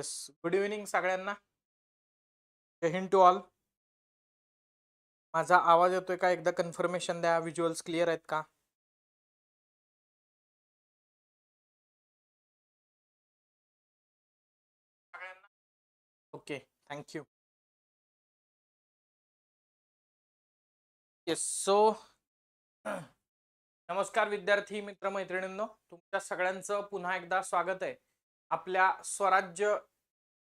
Yes good evening सगळ्यांना. जय Hind to all माझा आवाज येतोय का? एकदा कन्फर्मेशन द्या. व्हिज्युअल्स क्लिअर आहेत का? ओके थँक्यू येस सो नमस्कार विद्यार्थी मित्र मैत्रिणींनो तुमच्या सगळ्यांचं पुन्हा एकदा स्वागत आहे. आपल्या स्वराज्य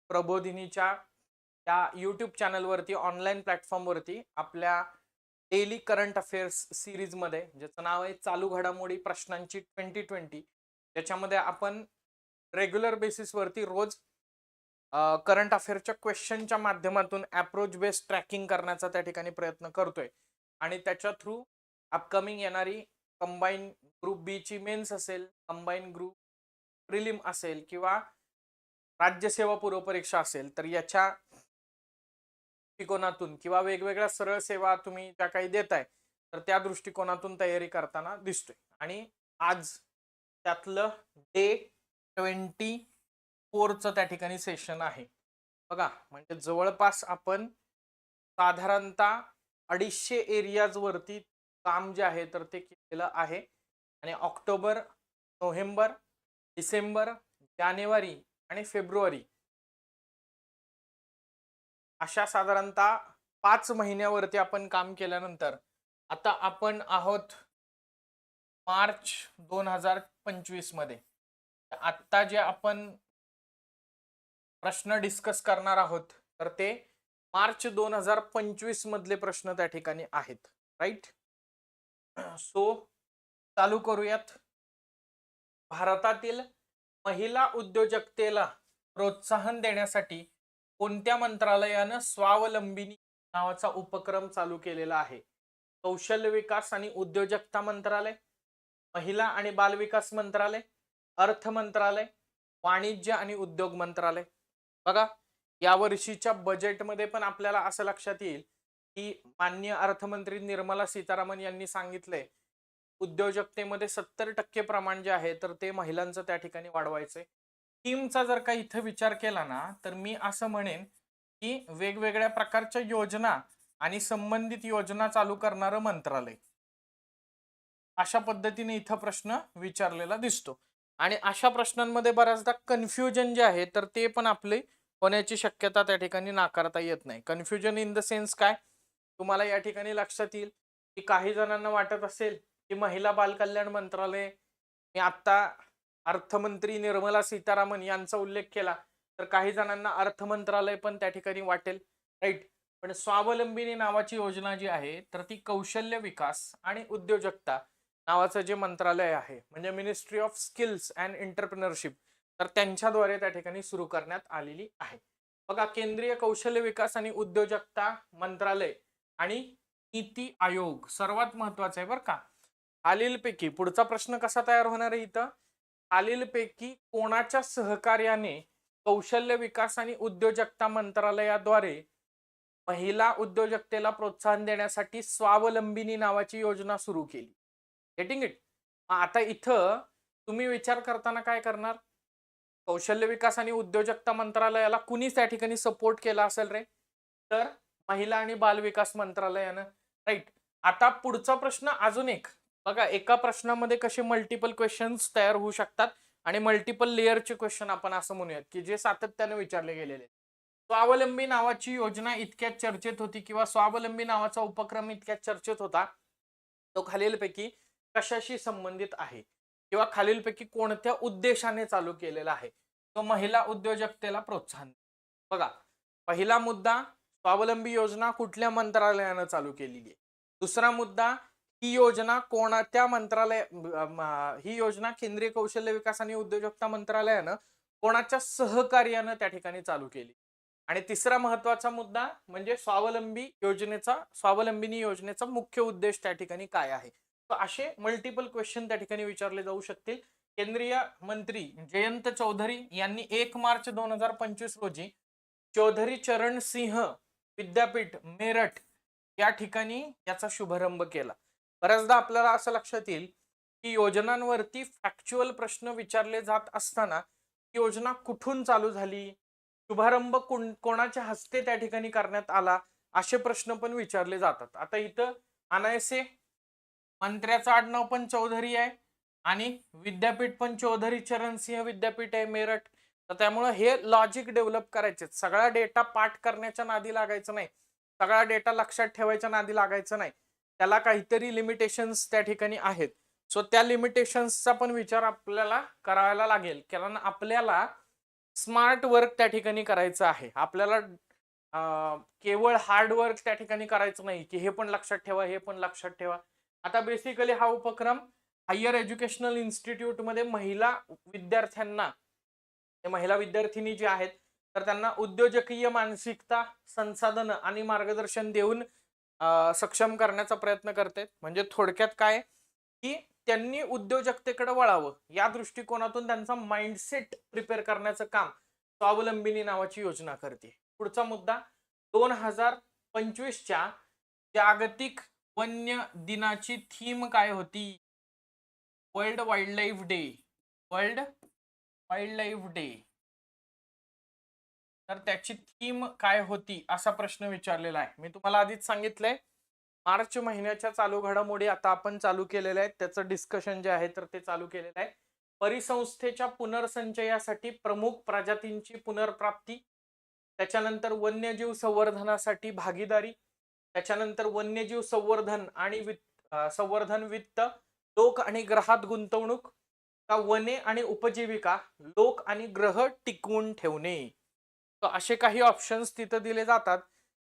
प्रबोधिनीच्या या यूट्यूब चॅनलवरती ऑनलाईन प्लॅटफॉर्मवरती आपल्या डेली करंट अफेअर्स सिरीजमध्ये ज्याचं नाव आहे चालू घडामोडी प्रश्नांची ट्वेंटी ट्वेंटी त्याच्यामध्ये आपण रेग्युलर बेसिसवरती रोज करंट अफेअरच्या क्वेश्चनच्या माध्यमातून ॲप्रोच बेस्ड ट्रॅकिंग करण्याचा त्या ठिकाणी प्रयत्न करतोय. आणि त्याच्या थ्रू अपकमिंग येणारी कंबाईन ग्रुप बीची मेन्स असेल कंबाईन ग्रुप प्रिलिम असेल किंवा राज्यसेवा पूर्व परीक्षा असेल तर याच्या दृष्टिकोनातून किंवा वेगवेगळ्या सरळ सेवा तुम्ही ज्या काही देताय तर त्या दृष्टिकोनातून तयारी करताना दिसतोय. आणि आज त्यातलं डे ट्वेंटी फोरचं त्या ठिकाणी सेशन आहे. बघा म्हणजे जवळपास आपण साधारणतः अडीचशे एरियाजवरती काम जे आहे तर ते केलेलं आहे. आणि ऑक्टोबर नोव्हेंबर डिसेंबर जानेवारी आणि फेब्रुवारी. अशा साधारणतः पाच महिन्यावरती आपण काम केल्यानंतर आता आपण आहोत मार्च दोन हजार पंचवीसमध्ये. आत्ता जे आपण प्रश्न डिस्कस करणार आहोत तर ते मार्च दोन हजार पंचवीस मधले प्रश्न त्या ठिकाणी आहेत. राईट सो चालू करूयात. भारतातील महिला उद्योजकतेला प्रोत्साहन देण्यासाठी कोणत्या मंत्रालयानं स्वावलंबिनी नावाचा उपक्रम चालू केलेला आहे? कौशल्य विकास आणि उद्योजकता मंत्रालय महिला आणि बालविकास मंत्रालय अर्थ मंत्रालय वाणिज्य आणि उद्योग मंत्रालय. बघा या वर्षीच्या बजेटमध्ये पण आपल्याला असं लक्षात येईल की माननीय अर्थमंत्री निर्मला सीतारामन यांनी सांगितलंय उद्योजकतेमध्ये सत्तर टक्के प्रमाण जे आहे तर ते महिलांचं त्या ठिकाणी वाढवायचंय. टीमचा जर का इथं विचार केला ना तर मी असं म्हणेन की वेगवेगळ्या प्रकारच्या योजना आणि संबंधित योजना चालू करणारं मंत्रालय. अशा पद्धतीने इथं प्रश्न विचारलेला दिसतो. आणि अशा प्रश्नांमध्ये बऱ्याचदा कन्फ्युजन जे आहे तर ते पण आपले होण्याची शक्यता त्या ठिकाणी नाकारता येत नाही. कन्फ्युजन इन द सेन्स काय? तुम्हाला या ठिकाणी लक्षात येईल की काही जणांना वाटत असेल की महिला बालकल्याण मंत्रालय मी आता अर्थमंत्री निर्मला सीतारामन यांचा उल्लेख केला. तर काही जणांना अर्थ मंत्रालय पण त्या ठिकाणी वाटेल. राईट पण स्वावलंबिनी नावाची योजना जी आहे तर ती कौशल्य विकास आणि उद्योजकता नावाचं जे मंत्रालय आहे म्हणजे ministry of skills and entrepreneurship तर त्यांच्याद्वारे त्या ठिकाणी सुरू करण्यात आलेली आहे. बघा केंद्रीय कौशल्य विकास आणि उद्योजकता मंत्रालय आणि नीती आयोग सर्वात महत्वाचं आहे बरं का. खालीलपैकी पुढचा प्रश्न कसा तयार होणार आहे इथं? खालीलपैकी कोणाच्या सहकार्याने कौशल्य विकास आणि उद्योजकता मंत्रालयाद्वारे महिला उद्योजकतेला प्रोत्साहन देण्यासाठी स्वावलंबिनी नावाची योजना सुरू केली? गेटिंग इट आता इथं तुम्ही विचार करताना काय करणार? कौशल्य विकास आणि उद्योजकता मंत्रालयाला कुणीच त्या ठिकाणी सपोर्ट केला असेल रे? तर महिला आणि बाल विकास मंत्रालयानं. राईट आता पुढचा प्रश्न अजून एक. बघा एका प्रश्नामध्ये कसे मल्टिपल क्वेश्चन्स तयार होऊ शकतात आणि मल्टिपल लेअरचे क्वेश्चन आपण असं म्हणूयात की जे सातत्याने विचारले गेलेले. स्वावलंबी नावाची योजना इतक्यात चर्चेत होती किंवा स्वावलंबी नावाचा उपक्रम इतक्यात चर्चेत होता तो खालीलपैकी कशाशी संबंधित आहे? किंवा खालीलपैकी कोणत्या उद्देशाने चालू केलेला आहे? तो महिला उद्योजकतेला प्रोत्साहन. बघा पहिला मुद्दा स्वावलंबी योजना कुठल्या मंत्रालयानं चालू केलेली आहे? दुसरा मुद्दा ही योजना कोणत्या मंत्रालय ही योजना केंद्रीय कौशल्य विकास आणि उद्योजकता मंत्रालयानं कोणाच्या सहकार्यानं त्या ठिकाणी चालू केली? आणि तिसरा महत्त्वाचा मुद्दा म्हणजे स्वावलंबी योजनेचा स्वावलंबिनी योजनेचा मुख्य उद्देश त्या ठिकाणी काय आहे? तर असे मल्टिपल क्वेश्चन त्या ठिकाणी विचारले जाऊ शकतील. केंद्रीय मंत्री जयंत चौधरी यांनी एक मार्च दोन हजार पंचवीस रोजी चौधरी चरण सिंह विद्यापीठ मेरठ या ठिकाणी याचा शुभारंभ केला. बऱ्याचदा आपल्याला असं लक्षात येईल की योजनांवरती फॅक्च्युअल प्रश्न विचारले जात असताना योजना कुठून चालू झाली? शुभारंभ कोण कोणाच्या हस्ते त्या ठिकाणी करण्यात आला? असे प्रश्न पण विचारले जातात. आता इथं अनायसे मंत्र्याचं आडनाव पण चौधरी आहे आणि विद्यापीठ पण चौधरी चरणसिंह विद्यापीठ आहे मेरठ. तर त्यामुळं हे लॉजिक डेव्हलप करायचे सगळा डेटा पाठ करण्याच्या नादी लागायचं नाही. सगळा डेटा लक्षात ठेवायच्या नादी लागायचं नाही. त्याला काहीतरी लिमिटेशन्स त्या ठिकाणी आहेत. सो त्या लिमिटेशन्सचा पण विचार आपल्याला करायला लागेल. कारण आपल्याला स्मार्ट वर्क त्या ठिकाणी करायचं आहे. आपल्याला केवळ हार्ड वर्क त्या ठिकाणी करायचं नाही की हे पण लक्षात ठेवा हे पण लक्षात ठेवा. आता बेसिकली हा उपक्रम हायर एज्युकेशनल इन्स्टिट्यूटमध्ये महिला विद्यार्थ्यांना महिला विद्यार्थिनी जे आहेत तर त्यांना उद्योजकीय मानसिकता संसाधन आणि मार्गदर्शन देऊन सक्षम करण्याचा प्रयत्न करते म्हणजे थोडक्यात काय? की त्यांनी उद्योजकतेकडे वळावं. या दृष्टिकोनातून त्यांचा माइंडसेट प्रिपेअर करण्याचं काम स्वावलंबिनी नावाची योजना करते. पुढचा मुद्दा दोन हजार पंचवीसच्या जागतिक वन्य दिनाची थीम काय होती? World wild life day world wild life day तर त्याची थीम काय होती असा प्रश्न विचारलेला आहे. मी तुम्हाला आधीच सांगितलंय मार्च महिन्याच्या चालू घडामोडी आता आपण चालू केलेल्या आहेत. त्याचं डिस्कशन जे आहे तर ते चालू केलेलं आहे. परिसंस्थेच्या पुनर्संचयासाठी प्रमुख प्रजातींची पुनर्प्राप्ती त्याच्यानंतर वन्यजीव संवर्धनासाठी भागीदारी त्याच्यानंतर वन्यजीव संवर्धन आणि वित्त संवर्धन वित्त लोक आणि ग्रहात गुंतवणूक का वने आणि उपजीविका लोक आणि ग्रह टिकवून ठेवणे. असे काही ऑप्शन्स तिथं दिले जातात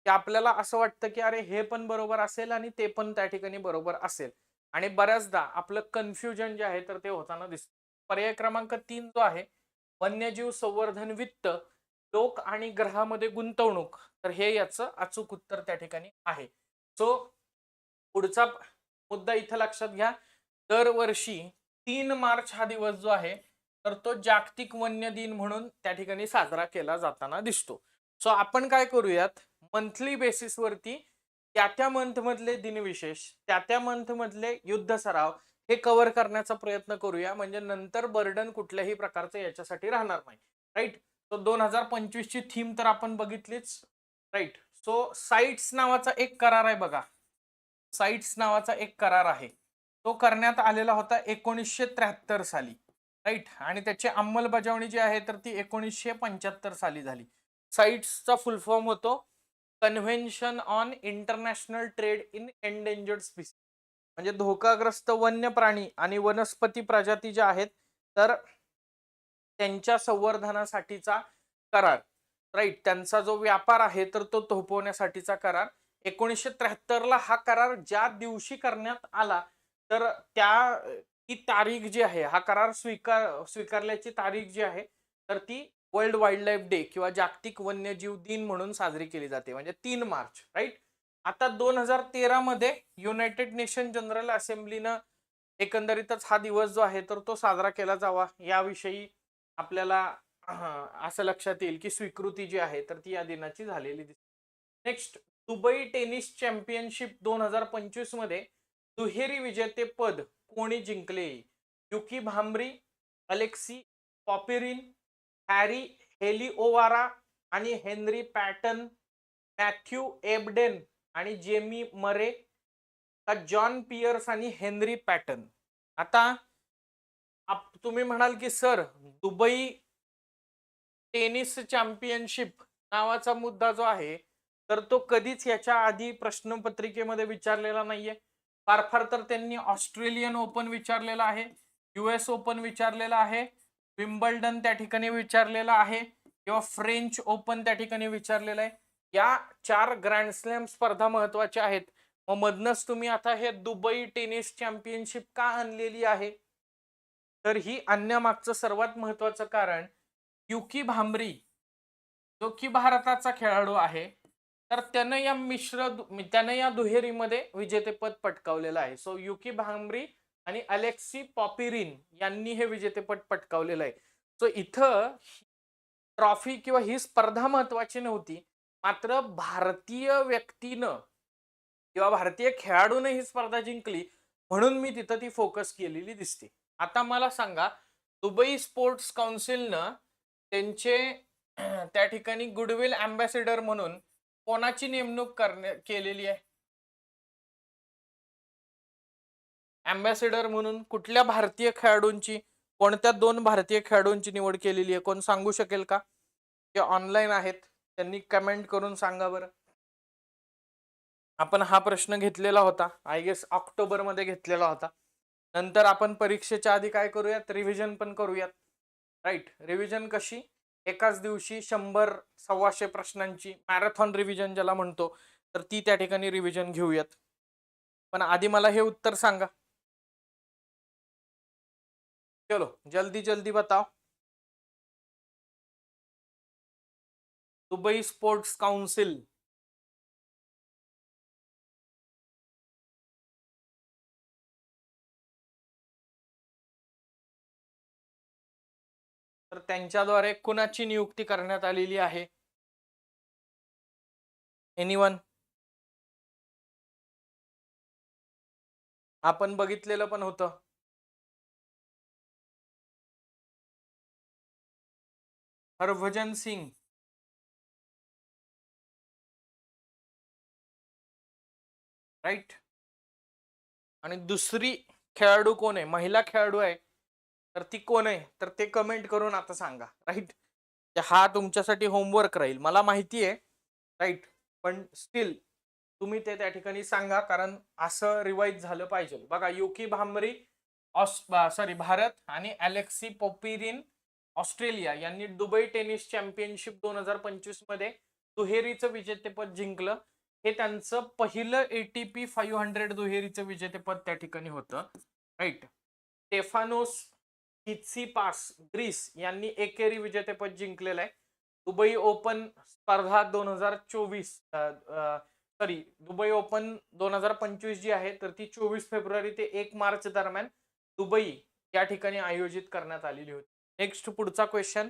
की आपल्याला असं वाटतं की अरे हे पण बरोबर असेल आणि ते पण त्या ठिकाणी बरोबर असेल. आणि बऱ्याचदा आपलं कन्फ्युजन जे आहे तर ते होताना दिसतं. पर्याय क्रमांक तीन जो आहे वन्यजीव संवर्धन वित्त लोक आणि ग्रहामध्ये गुंतवणूक. तर हे याचं अचूक उत्तर त्या ठिकाणी आहे. सो पुढचा मुद्दा इथं लक्षात घ्या. दरवर्षी तीन मार्च हा दिवस जो आहे तर तो जागतिक वन्य दिन म्हणून त्या ठिकाणी साजरा केला जाताना दिसतो. सो आपण काय करूयात? मंथली बेसिसवरती त्या त्या मंथमधले दिनविशेष त्या त्या मंथमधले युद्ध सराव हे कव्हर करण्याचा प्रयत्न करूया. म्हणजे नंतर बर्डन कुठल्याही प्रकारचं याच्यासाठी राहणार नाही. राईट सो दोन हजार पंचवीसची थीम तर आपण बघितलीच. राईट सो साईट्स नावाचा एक करार आहे बघा. साईट्स नावाचा एक करार आहे. तो करण्यात आलेला होता एकोणीसशे त्र्याहत्तर साली. राईट? आणि त्याची अंमलबजावणी जी आहे तर ती एकोणीसशे पंच्याहत्तर साली झाली. साईट्सचा फुल फॉर्म होतो convention on international trade in endangered species. म्हणजे धोकाग्रस्त वन्य प्राणी आणि वनस्पती प्रजाती ज्या आहेत तर त्यांच्या संवर्धनासाठीचा करार. राईट? त्यांचा जो व्यापार आहे तर तो थोपवण्यासाठीचा करार. एकोणीसशे त्र्याहत्तरला हा करार ज्या दिवशी करण्यात आला तर त्या ती तारीख जी आहे हा करार स्वीकार स्वीकारल्याची तारीख जी आहे तर ती वर्ल्ड वाईल्ड लाईफ डे किंवा जागतिक वन्यजीव दिन म्हणून साजरी केली जाते म्हणजे तीन मार्च राईट? आता दोन हजार तेरा मध्ये युनायटेड नेशन जनरल असेंब्लीनं एकंदरीतच हा दिवस जो आहे तर तो साजरा केला जावा. याविषयी आपल्याला असं लक्षात येईल की स्वीकृती जी आहे तर ती या दिनाची झालेली दिसते नेक्स्ट दुबई टेनिस चॅम्पियनशिप दोन हजार पंचवीसमध्ये दुहेरी विजेतेपद कोणी जिंकले? Yuki Bhambri Alexei Popyrin Harri Heliovaara आणि हेनरी पॅटन मॅथ्यू एबडेन आणि जेमी मरे का जॉन पियर्स आणि हेनरी पॅटन. आता आप तुम्ही म्हणाल की सर दुबई टेनिस चॅम्पियनशिप नावाचा मुद्दा जो आहे तर तो कधीच याच्या आधी प्रश्नपत्रिकेमध्ये विचारलेला नाहीये. फार फार तर त्यांनी ऑस्ट्रेलियन ओपन विचारलेलं आहे युएस ओपन विचारलेलं आहे विम्बल्डन त्या ठिकाणी विचारलेलं आहे किंवा फ्रेंच ओपन त्या ठिकाणी विचारलेलं आहे. या चार ग्रँड स्लॅम स्पर्धा महत्त्वाच्या आहेत. मग मधनच तुम्ही आता हे दुबई टेनिस चॅम्पियनशिप का आणलेली आहे? तर ही आणण्यामागचं सर्वात महत्वाचं कारण युकी भांबरी जो की भारताचा खेळाडू आहे तर त्यानं या मिश्र दु- त्यानं या दुहेरीमध्ये विजेतेपद पटकावलेलं आहे. सो युकी भांबरी आणि अलेक्सी पॉपिरिन यांनी हे विजेतेपद पटकावलेलं आहे. सो इथं ट्रॉफी किंवा ही स्पर्धा महत्वाची नव्हती. मात्र भारतीय व्यक्तीनं किंवा भारतीय खेळाडूनं ही स्पर्धा जिंकली म्हणून मी तिथं ती फोकस केलेली दिसते. आता मला सांगा दुबई स्पोर्ट्स काउन्सिलनं त्यांचे त्या ठिकाणी गुडविल अँबॅसेडर म्हणून कोणाची नेमणूक करण्या केलेली आहे? अँबॅसेडर म्हणून कुठल्या भारतीय खेळाडूंची कोणत्या दोन भारतीय खेळाडूंची निवड केलेली आहे? कोण सांगू शकेल का? जे ऑनलाईन आहेत. त्यांनी कमेंट करून सांगा बरं. आपण हा प्रश्न घेतलेला होता. आय गेस ऑक्टोबरमध्ये घेतलेला होता. नंतर आपण परीक्षेच्या आधी काय करूयात? रिव्हिजन पण करूयात. राईट रिव्हिजन कशी? एकाच दिवशी शंभर सव्वाशे प्रश्नांची मॅरेथॉन रिव्हिजन ज्याला म्हणतो तर ती त्या ठिकाणी रिव्हिजन घेऊयात. पण आधी मला हे उत्तर सांगा. चलो जल्दी जल्दी बताओ. Dubai Sports Council. तर त्यांच्याद्वारे कुणाची नियुक्ती करण्यात आलेली आहे? एनिवन आपण बघितलेलं पण होतं. हरभजन सिंग. राईट आणि दुसरी खेळाडू कोण आहे? महिला खेळाडू आहे. तर ती कोण आहे? तर ते कमेंट करून आता सांगा. राईट हा तुमच्यासाठी होमवर्क राहील. मला माहिती आहे राईट पण स्टील तुम्ही ते त्या ठिकाणी सांगा कारण असं रिवाईज झालं पाहिजे. बघा युकी भांबरी ऑस सॉरी भारत आणि अलेक्सी पोपिरिन ऑस्ट्रेलिया यांनी दुबई टेनिस चॅम्पियनशिप दोन हजार पंचवीसमध्ये दुहेरीचं विजेतेपद जिंकलं. हे त्यांचं पहिलं एटीपी फाईव्ह हंड्रेड दुहेरीचं विजेतेपद त्या ठिकाणी होतं. राईट स्टेफानोस पास ग्रीस यांनी एकेरी विजेतेपद जिंकलेलं आहे दुबई ओपन स्पर्धा दोन हजार चोवीस सॉरी दुबई ओपन दोन हजार पंचवीस जी आहे तर ती चोवीस फेब्रुवारी ते एक मार्च दरम्यान दुबई या ठिकाणी आयोजित करण्यात आलेली होती. नेक्स्ट पुढचा क्वेश्चन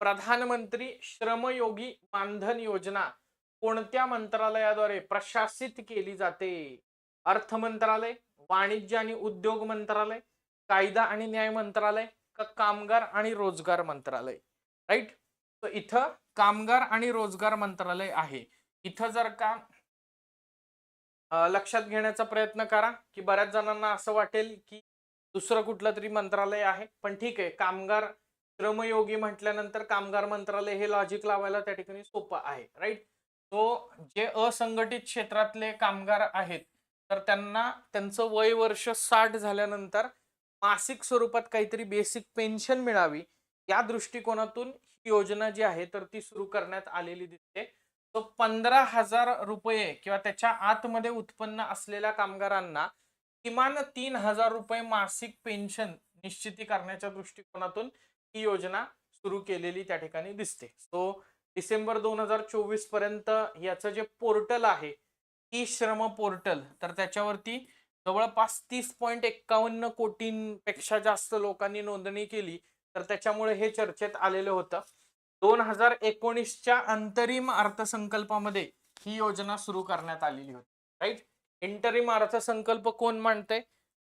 प्रधानमंत्री श्रमयोगी मानधन योजना कोणत्या मंत्रालयाद्वारे प्रशासित केली जाते? अर्थ मंत्रालय वाणिज्य आणि उद्योग मंत्रालय कायदा आणि न्याय मंत्रालय का कामगार आणि रोजगार मंत्रालय? राईट तर इथं कामगार आणि रोजगार मंत्रालय आहे. इथं जर का लक्षात घेण्याचा प्रयत्न करा की बऱ्याच जणांना असं वाटेल की दुसरं कुठलं तरी मंत्रालय आहे. पण ठीक आहे कामगार श्रमयोगी म्हटल्यानंतर कामगार मंत्रालय हे लॉजिक लावायला त्या ठिकाणी सोपं आहे. राईट तो जे असंघटित क्षेत्रातले कामगार आहेत तर त्यांना त्यांचं वय वर्ष साठ झाल्यानंतर मासिक स्वरूपात काहीतरी बेसिक पेन्शन मिळावी या दृष्टिकोनातून ही योजना जी आहे तर ती सुरू करण्यात आलेली दिसते. तो पंधरा हजार रुपये किंवा त्याच्या आतमध्ये उत्पन्न असलेल्या कामगारांना किमान तीन हजार रुपये मासिक पेन्शन निश्चिती करण्याच्या दृष्टिकोनातून ही योजना सुरू केलेली त्या ठिकाणी दिसते. सो डिसेंबर दोन हजार चोवीसपर्यंत याचं जे पोर्टल आहे ई श्रम पोर्टल तर त्याच्यावरती जवळपास तीस पॉईंट एक्कावन्न कोटींपेक्षा जास्त लोकांनी नोंदणी केली तर त्याच्यामुळे हे चर्चेत आलेलं होतं. दोन हजार एकोणीसच्या अंतरिम अर्थसंकल्पामध्ये ही योजना सुरू करण्यात आलेली होती राईट इंटरिम अर्थसंकल्प कोण मांडते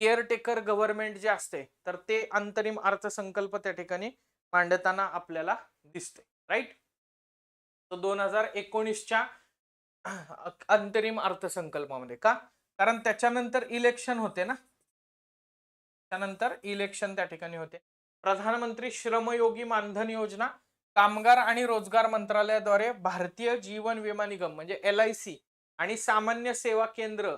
केअरटेकर गव्हर्नमेंट जे असते तर ते अंतरिम अर्थसंकल्प त्या ठिकाणी मांडताना आपल्याला दिसते राईट दोन हजार एकोणीसच्या अंतरिम अर्थसंकल्पामध्ये का? कारण त्याच्यानंतर इलेक्शन होते ना? त्यानंतर इलेक्शन त्या ठिकाणी होते. प्रधानमंत्री श्रमयोगी मानधन योजना कामगार आणि रोजगार मंत्रालयाद्वारे भारतीय जीवन विमा निगम म्हणजे एल आय सी आणि सामान्य सेवा केंद्र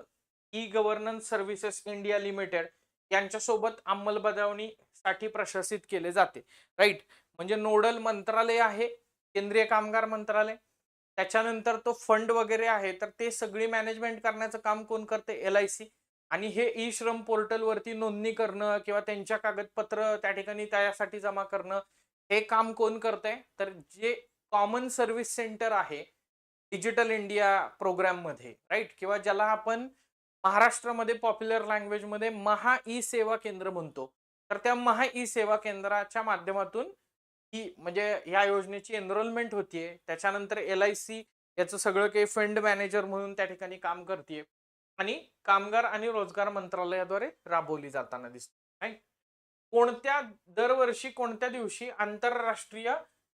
e governance services India limited यांच्यासोबत अंमलबजावणीसाठी प्रशासित केले जाते. राईट म्हणजे नोडल मंत्रालय आहे केंद्रीय कामगार मंत्रालय. त्याच्यानंतर तो फंड वगैरे आहे तर ते सगळी मॅनेजमेंट करण्याचं काम कोण करते? L I C. आणि हे ई श्रम पोर्टलवरती नोंदणी करणं किंवा त्यांच्या कागदपत्र त्या ठिकाणी त्यासाठी जमा करणं हे काम कोण करतंय? तर जे कॉमन सर्व्हिस सेंटर आहे डिजिटल इंडिया प्रोग्राममध्ये राईट? किंवा ज्याला आपण महाराष्ट्रामध्ये पॉप्युलर लँग्वेजमध्ये महा ई सेवा केंद्र म्हणतो. तर त्या महा ई सेवा केंद्राच्या माध्यमातून ही म्हणजे या योजनेची एनरोलमेंट होतीये. त्याच्यानंतर एल आय सी याचं सगळं काही फंड मॅनेजर म्हणून त्या ठिकाणी काम करते आणि कामगार आणि रोजगार मंत्रालयाद्वारे राबवली जाताना दिसते. कोणत्या दरवर्षी कोणत्या दिवशी आंतरराष्ट्रीय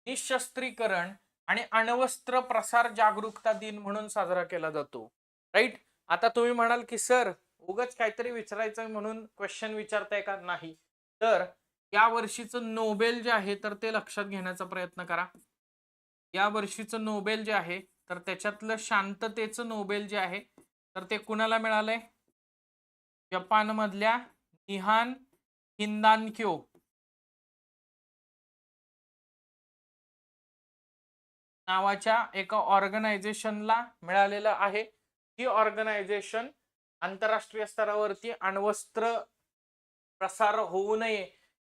निशस्त्रीकरण आणि अण्वस्त्र प्रसार जागरूकता दिन म्हणून साजरा केला जातो. राईट आता तुम्ही म्हणाल की सर उगच काहीतरी विचारायचं म्हणून क्वेश्चन विचारताय का? नाही. तर या वर्षीचं नोबेल जे आहे तर ते लक्षात घेण्याचा प्रयत्न करा. या वर्षीचं नोबेल जे आहे तर त्याच्यातलं शांततेचं नोबेल जे आहे तर ते कुणाला मिळालंय? जपानमधल्या निहान हिंदानक्यो. नावाच्या एका ऑर्गनायझेशनला मिळालेलं आहे. ही ऑर्गनायझेशन आंतरराष्ट्रीय स्तरावरती अण्वस्त्र प्रसार होऊ नये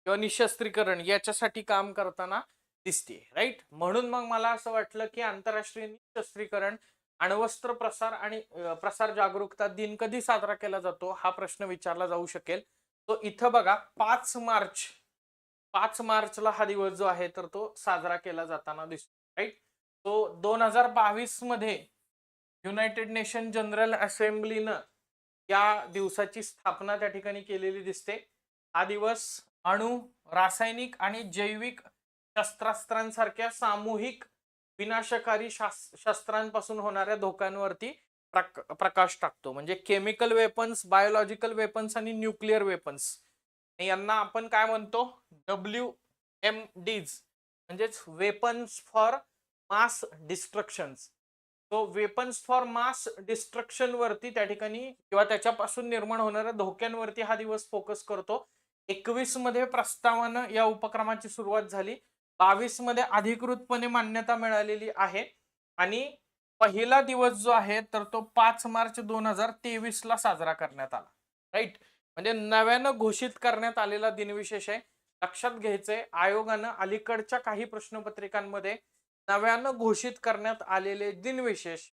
किंवा निशस्त्रीकरण याच्यासाठी काम करताना दिसते राईट म्हणून मग मला असं वाटलं की आंतरराष्ट्रीय निशस्त्रीकरण अण्वस्त्र प्रसार आणि प्रसार जागरूकता दिन कधी साजरा केला जातो हा प्रश्न विचारला जाऊ शकेल. तो इथं बघा पाच मार्च पाच मार्चला हा दिवस जो आहे तर तो साजरा केला जाताना दिसतो राईट तो दोन हजार बावीसमध्ये युनायटेड नेशन जनरल असेंब्लीनं या दिवसाची स्थापना त्या ठिकाणी केलेली दिसते. हा दिवस अणु रासायनिक आणि जैविक शस्त्रास्त्रांसारख्या सामूहिक विनाशकारी शस्त्रांपासून होणाऱ्या धोक्यांवरती प्रक प्रकाश टाकतो. म्हणजे केमिकल वेपन्स बायोलॉजिकल वेपन्स आणि न्यूक्लिअर वेपन्स यांना आपण काय म्हणतो? डब्ल्यू एम डीज म्हणजेच वेपन्स फॉर मास डिस्ट्रक्शन तो वेपन्स फॉर मास डिस्ट्रक्शन वरती त्या ठिकाणी किंवा त्याच्यापासून निर्माण होणाऱ्या धोक्यांवरती हा दिवस फोकस करतो. एकवीसमध्ये प्रस्तावानं या उपक्रमाची सुरुवात झाली. बावीसमध्ये अधिकृतपणे मान्यता मिळालेली आहे. आणि पहिला दिवस जो आहे तर तो पाच मार्च दोन हजार तेवीस ला साजरा करण्यात आला. राईट म्हणजे नव्यानं घोषित करण्यात आलेला दिनविशेष आहे. लक्षात घ्यायचंय आयोगानं अलीकडच्या काही प्रश्नपत्रिकांमध्ये नव्यानं घोषित करण्यात आलेले दिनविशेष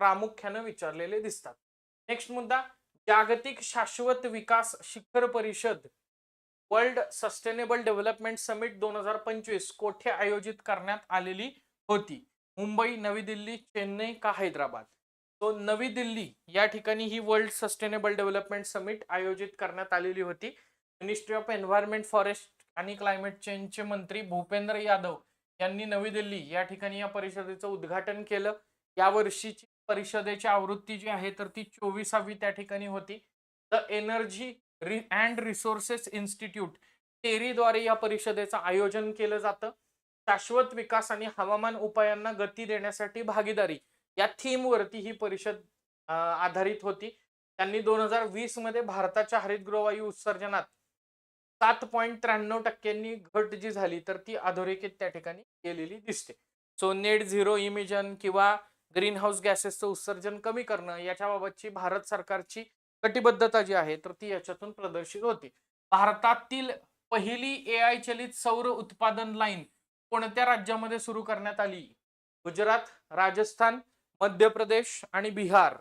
प्रामुख्यानं विचारलेले दिसतात. नेक्स्ट मुद्दा जागतिक शाश्वत विकास शिखर परिषद वर्ल्ड सस्टेनेबल डेव्हलपमेंट समिट दोन हजार पंचवीस कोठे आयोजित करण्यात आलेली होती? मुंबई नवी दिल्ली चेन्नई का हैदराबाद? तो नवी दिल्ली या ठिकाणी ही वर्ल्ड सस्टेनेबल डेव्हलपमेंट समिट आयोजित करण्यात आलेली होती. मिनिस्ट्री ऑफ एन्व्हायरमेंट फॉरेस्ट आणि क्लायमेट चेंजचे मंत्री भूपेंद्र यादव यांनी नवी दिल्ली या ठिकाणी या परिषदेचं उद्घाटन केलं. या वर्षीची परिषदेची आवृत्ती जी आहे तर ती चोवीसावी त्या ठिकाणी होती. The energy and resources institute टेरीद्वारे या परिषदेचं आयोजन केलं जातं. शाश्वत विकास आणि हवामान उपायांना गती देण्यासाठी भागीदारी या थीमवरती ही परिषद आधारित होती. त्यांनी दोन हजार वीसमध्ये भारताच्या हरितगृहवायू उत्सर्जनात सात पॉईंट त्र्याण्णव टक्क्यांनी घट जी झाली तर ती अधोरेखित त्या ठिकाणी केलेली दिसते. सो नेट झिरो इमिजन किंवा ग्रीन हाऊस गॅसेसचं उत्सर्जन कमी करणं याच्याबाबतची भारत सरकारची कटिबद्धता जी आहे तर ती याच्यातून प्रदर्शित होती. भारतातील पहिली ए आय चलित सौर उत्पादन लाईन कोणत्या राज्यामध्ये सुरू करण्यात आली? गुजरात राजस्थान मध्य प्रदेश आणि बिहार.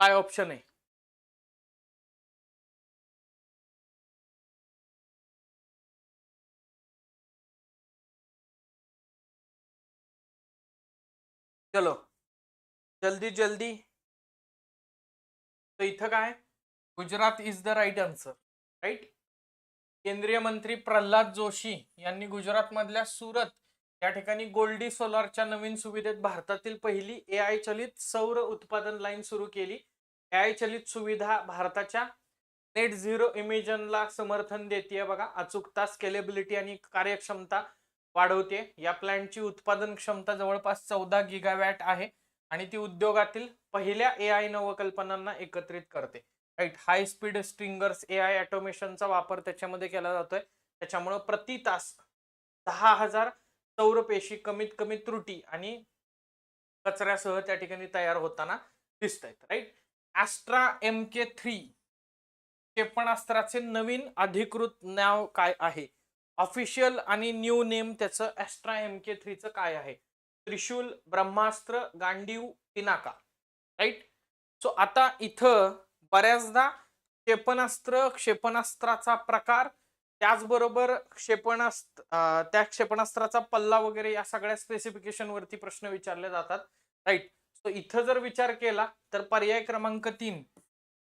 काय ऑप्शन आहे? चलो. जल्दी जल्दी. तर इथं काय? Gujarat is the right answer right केंद्रीय मंत्री प्रल्हाद जोशी यांनी गुजरातमधल्या सुरत या ठिकाणी गोल्डी सोलारच्या नवीन सुविधेत भारतातील पहिली ए आय चलित सौर उत्पादन लाईन सुरू केली. ए आय चलित सुविधा भारताच्या नेट झिरो इमिजनला समर्थन देते बघा. अचूकता स्केलेबिलिटी आणि कार्यक्षमता वाढवते. या प्लॅन्टची उत्पादन क्षमता जवळपास चौदा गिगावॅट आहे. आणि ती उद्योगातील पहिल्या ए आय नवकल्पनांना एकत्रित करते. Right high speed stringers A I ऑटोमेशनचा वापर त्याच्यामध्ये केला जातोय. त्याच्यामुळं प्रति तास दहा हजार सौरपेशी कमीत कमी त्रुटी आणि कचऱ्यासह त्या ठिकाणी तयार होताना दिसत आहेत right Astra M K three क्षेपणास्त्राचे नवीन अधिकृत नाव काय आहे? ऑफिशियल आणि न्यू नेम त्याचं ॲस्ट्रा एम के थ्रीचं काय आहे? त्रिशूल ब्रह्मास्त्र गांडीव पिनाका राईट सो आता इथं बऱ्याचदा क्षेपणास्त्र क्षेपणास्त्राचा प्रकार त्याचबरोबर क्षेपणास्त्र त्या क्षेपणास्त्राचा पल्ला वगैरे या सगळ्या स्पेसिफिकेशन वरती प्रश्न विचारले जातात राईट सो इथं जर विचार केला तर पर्याय क्रमांक तीन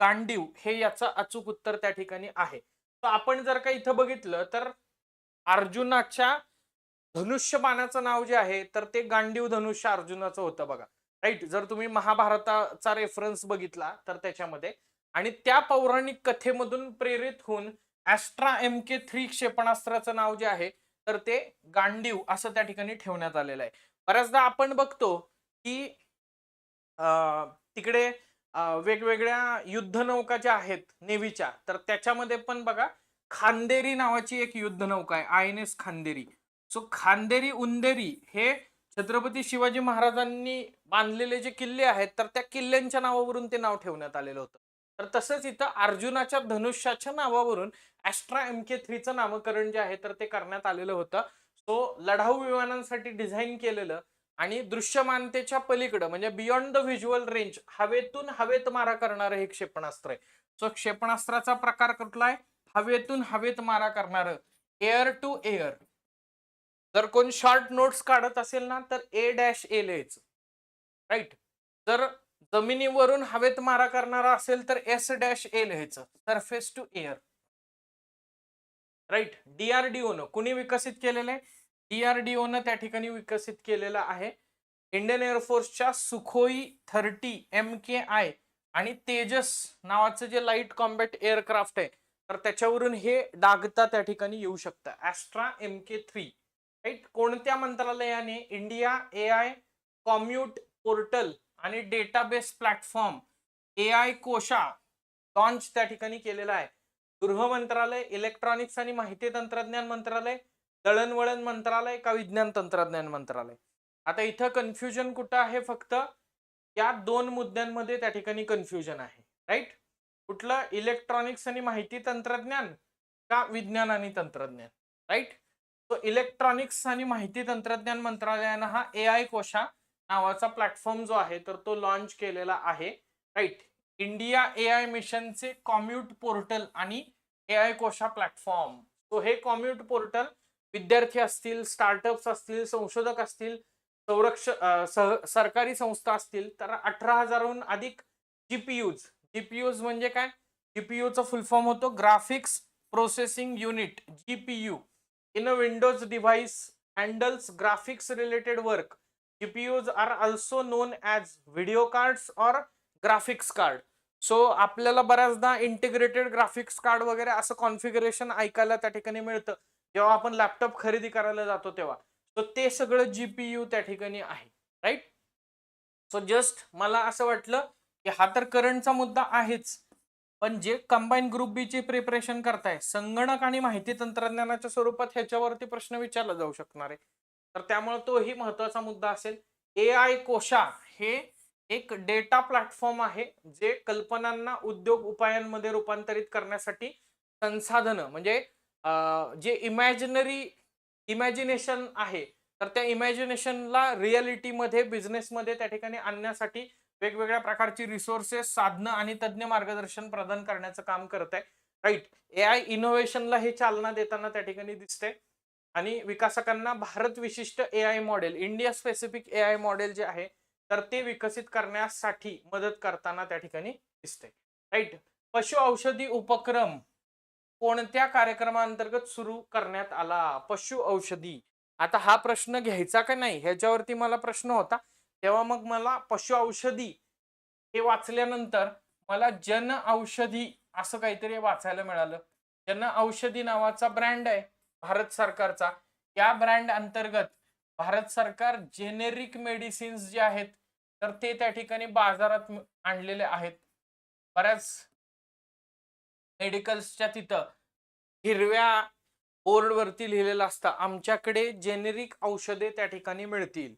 गांडीव हे याचं अचूक उत्तर त्या ठिकाणी आहे. तर आपण जर का इथं बघितलं तर अर्जुनाच्या धनुष्यबाणाचं नाव जे आहे तर ते गांडीव धनुष्य अर्जुनाचं होतं बघा. राईट जर तुम्ही महाभारताचा रेफरन्स बघितला तर त्याच्यामध्ये. आणि त्या पौराणिक कथेमधून प्रेरित होऊन ऍस्ट्रा एम के थ्री क्षेपणास्त्राचं नाव जे आहे तर ते गांडीव असं त्या ठिकाणी ठेवण्यात आलेलं आहे. बऱ्याचदा आपण बघतो की तिकडे वेगवेगळ्या युद्धनौका ज्या आहेत नेव्हीच्या तर त्याच्यामध्ये पण बघा खांदेरी नावाची एक युद्धनौका आहे I N S Khanderi. So Khanderi Underi हे छत्रपती शिवाजी महाराजांनी बांधलेले जे किल्ले आहेत तर त्या किल्ल्यांच्या नावावरून ते नाव ठेवण्यात आलेलं होतं. तर तसंच इथं अर्जुनाच्या धनुष्याच्या नावावरून ॲस्ट्रा एम के थ्रीचं नामकरण जे आहे तर ते करण्यात आलेलं होतं. सो लढाऊ विमानांसाठी डिझाईन केलेलं आणि दृश्यमानतेच्या पलीकडं म्हणजे बियॉन्ड द व्हिज्युअल रेंज हवेतून हवेत मारा करणारं हे क्षेपणास्त्र आहे. सो क्षेपणास्त्राचा प्रकार कुठला आहे? हवेतून हवेत मारा करणारं एअर टू एअर जर कोण शॉर्ट नोट्स काढत असेल ना तर ए डॅश ए लिहायचं. राईट जर जमिनीवरून हवेत मारा करणारा असेल तर एस डॅश ए लिहायचं. Surface to air right DRDO न कुणी विकसित केलेलं आहे? डीआरडीओ न त्या ठिकाणी विकसित केलेलं आहे. Indian एअरफोर्सच्या Sukhoi thirty M K I आणि तेजस नावाचं जे लाइट कॉम्बॅट एअरक्राफ्ट आहे तर त्याच्यावरून हे डागता त्या ठिकाणी येऊ शकतं. Astra M K three right? कोणत्या मंत्रालयाने India A I compute portal आणि database platform A I Kosha launch त्या ठिकाणी केलेला आहे. गृह मंत्रालय इलेक्ट्रॉनिक्स आणि माहिती तंत्रज्ञान मंत्रालय दळणवळण मंत्रालय का विज्ञान तंत्रज्ञान मंत्रालय? आता इथं कन्फ्युजन कुठं आहे फक्त? या दोन मुद्द्यांमध्ये त्या ठिकाणी कन्फ्युजन आहे. राईट? कुठलं? इलेक्ट्रॉनिक्स आणि माहिती तंत्रज्ञान का विज्ञान आणि तंत्रज्ञान? राईट? तो इलेक्ट्रॉनिक्स आणि माहिती तंत्रज्ञान मंत्रालयानं हा ए आय कोशा नावाचा प्लॅटफॉर्म जो आहे तर तो लॉन्च केलेला आहे. राईट इंडिया ए आय मिशनचे कॉम्युट पोर्टल आणि A I Kosha platform so हे कॉम्युट पोर्टल विद्यार्थी असतील स्टार्टअप्स असतील संशोधक असतील संरक्ष सह सरकारी संस्था असतील तर अठरा हजारहून अधिक जीपीयूज जीपीयूज म्हणजे काय? जीपीयूचा फुल फॉर्म होतो graphics processing unit GPU in a Windows device handles graphics related work GPUs are also known as video cards or graphics card so आपल्याला बऱ्याचदा इंटिग्रेटेड ग्राफिक्स कार्ड वगैरे असं कॉन्फिगरेशन ऐकायला त्या ठिकाणी मिळतं. जेव्हा आपण लॅपटॉप खरेदी करायला जातो तेव्हा. सो ते सगळं जीपीयू त्या ठिकाणी आहे राईट सो जस्ट मला असं वाटलं की हा तर करंटचा मुद्दा आहेच. पण जे कंबाईन ग्रुप बी ची प्रिपरेशन करताय संगणक आणि माहिती तंत्रज्ञानाच्या स्वरूपात ह्याच्यावरती प्रश्न विचारला जाऊ शकणार आहे. तर त्यामुळे तोही महत्त्वाचा मुद्दा असेल. ए आय कोशा हे एक डेटा प्लॅटफॉर्म आहे जे कल्पनांना उद्योग उपायांमध्ये रूपांतरित करण्यासाठी संसाधनं म्हणजे जे इमॅजिनरी इमॅजिनेशन आहे तर त्या इमॅजिनेशनला रिअलिटीमध्ये बिझनेसमध्ये त्या ठिकाणी आणण्यासाठी वेगवेगळ्या प्रकारची रिसोर्सेस साधनं आणि तज्ज्ञ मार्गदर्शन प्रदान करण्याचं काम करत आहे. राईट ए आय इनोव्हेशनला हे चालना देताना त्या ठिकाणी दिसते आणि विकासकांना भारत विशिष्ट A I model India specific A I model जे आहे तर ते विकसित करण्यासाठी मदत करताना त्या ठिकाणी दिसते राईट पशु औषधी उपक्रम कोणत्या कार्यक्रमाअंतर्गत सुरू करण्यात आला? पशु औषधी. आता हा प्रश्न घ्यायचा का नाही? ह्याच्यावरती मला प्रश्न होता. तेव्हा मग मला पशु औषधी हे वाचल्यानंतर मला जन औषधी असं काहीतरी वाचायला मिळालं. जन औषधी नावाचा ब्रँड आहे भारत सरकारचा. या ब्रँड अंतर्गत भारत सरकार जेनेरिक मेडिसिन्स जे आहेत तर ते त्या ठिकाणी बाजारात आणलेले आहेत. बऱ्याच मेडिकल्सच्या तिथं हिरव्या बोर्डवरती लिहिलेलं असतं आमच्याकडे जेनेरिक औषधे त्या ठिकाणी मिळतील.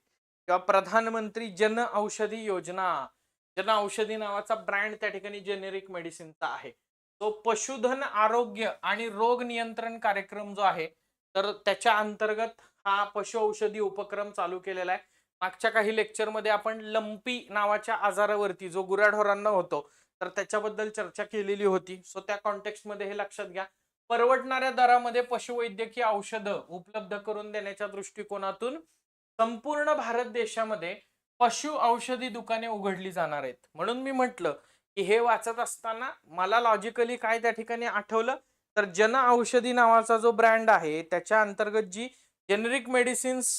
किंवा प्रधानमंत्री जन औषधी योजना जन औषधी नावाचा ब्रँड त्या ठिकाणी जेनेरिक मेडिसिनचा आहे. तो पशुधन आरोग्य आणि रोग नियंत्रण कार्यक्रम जो आहे तर त्याच्या अंतर्गत हा पशु औषधी उपक्रम चालू केलेला आहे. मागच्या काही लेक्चरमध्ये आपण लंपी नावाच्या आजारावरती जो गुराढोरांना होतो तर त्याच्याबद्दल चर्चा केलेली होती. सो त्या कॉन्टेक्स्टमध्ये हे लक्षात घ्या. परवडणाऱ्या दरामध्ये पशुवैद्यकीय औषधं उपलब्ध करून देण्याच्या दृष्टिकोनातून संपूर्ण भारत देशामध्ये पशु औषधी दुकाने उघडली जाणार आहेत. म्हणून मी म्हटलं की हे वाचत असताना मला लॉजिकली काय त्या ठिकाणी आठवलं? तर जन औषधी नावाचा जो ब्रँड आहे त्याच्या अंतर्गत जी जेनेरिक मेडिसिन्स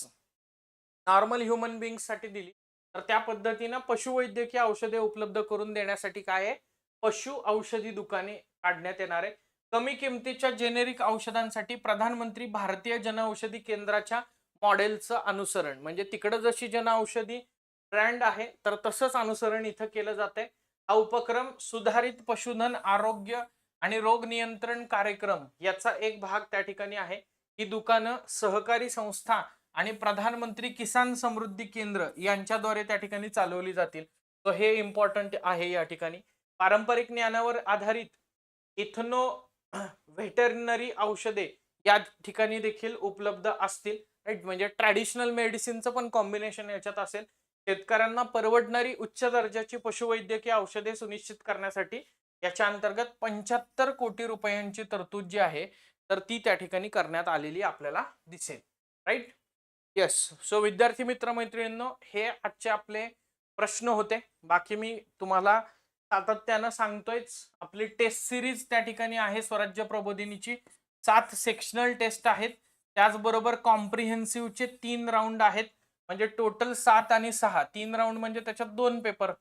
नॉर्मल ह्युमन बिंगसाठी दिली तर त्या पद्धतीनं पशुवैद्यकीय औषधे उपलब्ध करून देण्यासाठी काय आहे? पशु औषधी दुकाने काढण्यात येणार आहे कमी किमतीच्या जेनेरिक औषधांसाठी प्रधानमंत्री भारतीय जनऔषधी केंद्राच्या मॉडेलचं अनुसरण. म्हणजे तिकडं जशी जनऔषधी ब्रँड आहे तर तसंच अनुसरण इथं केलं जातंय. हा उपक्रम सुधारित पशुधन आरोग्य आणि रोग नियंत्रण कार्यक्रम याचा एक भाग त्या ठिकाणी आहे. ही दुकानं सहकारी संस्था आणि प्रधानमंत्री किसान समृद्धी केंद्र यांच्याद्वारे त्या ठिकाणी चालवली जातील. तर हे इम्पॉर्टंट आहे या ठिकाणी. पारंपरिक ज्ञानावर आधारित इथनो व्हेटरनरी औषधे या ठिकाणी देखील उपलब्ध असतील. राईट म्हणजे ट्रॅडिशनल मेडिसिनचं पण कॉम्बिनेशन याच्यात असेल. शेतकऱ्यांना परवडणारी उच्च दर्जाची पशुवैद्यकीय औषधे सुनिश्चित करण्यासाठी याच्या अंतर्गत पंच्याहत्तर कोटी रुपयांची तरतूद जी आहे तर ती त्या ठिकाणी करण्यात आलेली आपल्याला दिसेल. राईट येस सो विद्यार्थी मित्र मैत्रिणींनो हे आजचे आपले प्रश्न होते. बाकी मी तुम्हाला सातत्यानं सांगतोयच. आपली टेस्ट सिरीज त्या ठिकाणी आहे. स्वराज्य प्रबोधिनीची सात सेक्शनल टेस्ट आहेत. त्याचबरोबर कॉम्प्रिहेन्सिव्हचे तीन राऊंड आहेत. म्हणजे टोटल सात आणि सहा. तीन राऊंड म्हणजे त्याच्यात दोन पेपर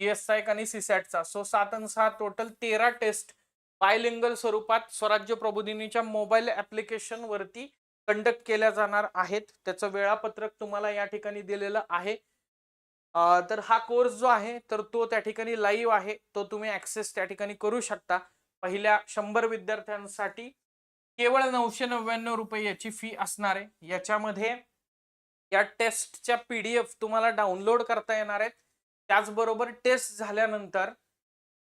चा एक आणि सीसॅटचा सो सात आणि सहा टोटल तेरा टेस्ट बायलिंगल स्वरूपात स्वराज्य प्रबोधिनीच्या मोबाईल ऍप्लिकेशन वरती कंडक्ट केल्या जाणार आहेत. त्याचं वेळापत्रक तुम्हाला या ठिकाणी दिलेलं आहे. तर हा कोर्स जो आहे तर तो त्या ठिकाणी लाईव्ह आहे. तो तुम्ही ऍक्सेस त्या ठिकाणी करू शकता. पहिल्या शंभर विद्यार्थ्यांसाठी केवळ नऊशे नव्याण्णव रुपये याची फी असणार आहे. याच्यामध्ये या टेस्टच्या पीडीएफ तुम्हाला डाउनलोड करता येणार आहेत. त्याचबरोबर टेस्ट झाल्यानंतर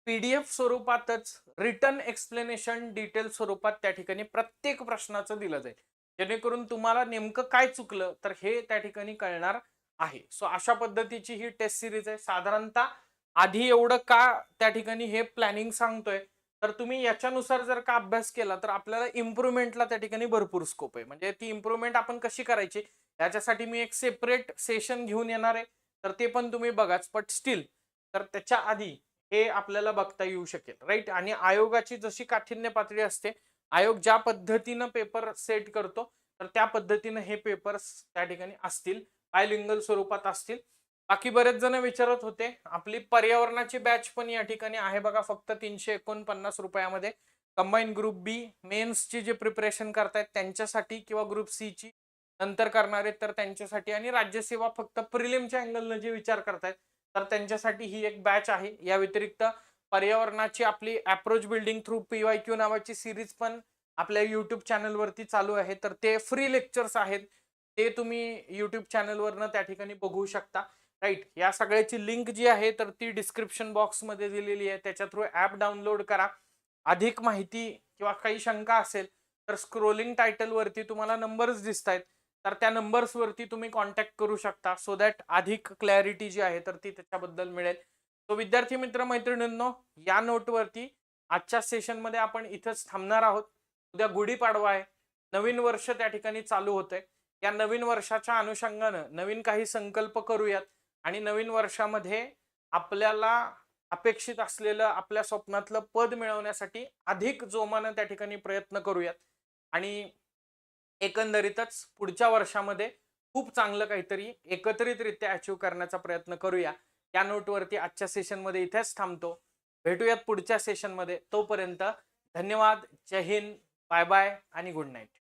पीडीएफ स्वरूपातच रिटर्न एक्सप्लेनेशन डिटेल स्वरूपात त्या ठिकाणी प्रत्येक प्रश्नाचं दिलं जाईल. जेणेकरून तुम्हाला नेमकं काय चुकलं तर हे त्या ठिकाणी कळणार आहे. सो अशा पद्धतीची ही टेस्ट सिरीज आहे. साधारणतः आधी एवढं का त्या ठिकाणी हे प्लॅनिंग सांगतोय? तर तुम्ही याच्यानुसार जर का अभ्यास केला तर आपल्याला इम्प्रुव्हमेंटला त्या ठिकाणी भरपूर स्कोप आहे. म्हणजे ती इम्प्रुव्हमेंट आपण कशी करायची याच्यासाठी मी एक सेपरेट सेशन घेऊन येणार आहे. तर ते पण तुम्ही बघाच. बट स्टील तर त्याच्या आधी हे आपल्याला बघता येऊ शकेल. राईट आणि आयोगाची जशी काठिण्य पातळी असते आयोग ज्या पद्धतीनं पेपर सेट करतो तर त्या पद्धतीनं हे पेपर्स त्या ठिकाणी असतील बायलिंगल स्वरूपात असतील. बाकी बरेच जण विचारत होते. आपली पर्यावरणाची बॅच पण या ठिकाणी आहे बघा फक्त तीनशे एकोणपन्नास रुपयामध्ये. कंबाईन ग्रुप बी मेन्सची जे प्रिपरेशन करतायत त्यांच्यासाठी किंवा ग्रुप सी ची नंतर करणारे तर त्यांच्यासाठी आणि राज्यसेवा फक्त प्रिलिमच्या अँगलनं जे विचार करतायत तर त्यांच्यासाठी ही एक बॅच आहे. या व्यतिरिक्त पर्यावरणाची आपली approach building through P Y Q नावाची सिरीज पण आपल्या युट्यूब चॅनलवरती चालू आहे. तर ते फ्री लेक्चर्स आहेत. ते तुम्ही युट्यूब चॅनलवरनं त्या ठिकाणी बघू शकता. राईट या सगळ्याची लिंक जी आहे तर ती डिस्क्रिप्शन बॉक्समध्ये दिलेली आहे. त्याच्या थ्रू ॲप डाउनलोड करा. अधिक माहिती किंवा काही शंका असेल तर स्क्रोलिंग टायटलवरती तुम्हाला नंबर्स दिसत आहेत तर त्या नंबर्सवरती तुम्ही कॉन्टॅक्ट करू शकता. सो दॅट अधिक क्लॅरिटी जी आहे तर ती त्याच्याबद्दल मिळेल. तो विद्यार्थी मित्र मैत्रिणींनो या नोटवरती आजच्या सेशनमध्ये आपण इथंच थांबणार आहोत. उद्या गुढीपाडवा आहे. नवीन वर्ष त्या ठिकाणी चालू होतंय. या नवीन वर्षाच्या अनुषंगानं नवीन काही संकल्प करूयात. आणि नवीन वर्षामध्ये आपल्याला अपेक्षित असलेलं आपल्या स्वप्नातलं पद मिळवण्यासाठी अधिक जोमानं त्या ठिकाणी प्रयत्न करूयात. आणि एकंदरीतच पुढच्या वर्षामध्ये खूप चांगलं काहीतरी एकत्रितरित्या अचीव करण्याचा प्रयत्न करूया. या नोटवरती आजच्या सेशनमध्ये इथेच थांबतो. भेटूयात पुढच्या सेशनमध्ये तोपर्यंत धन्यवाद. जय हिंद. बाय बाय आणि गुड नाईट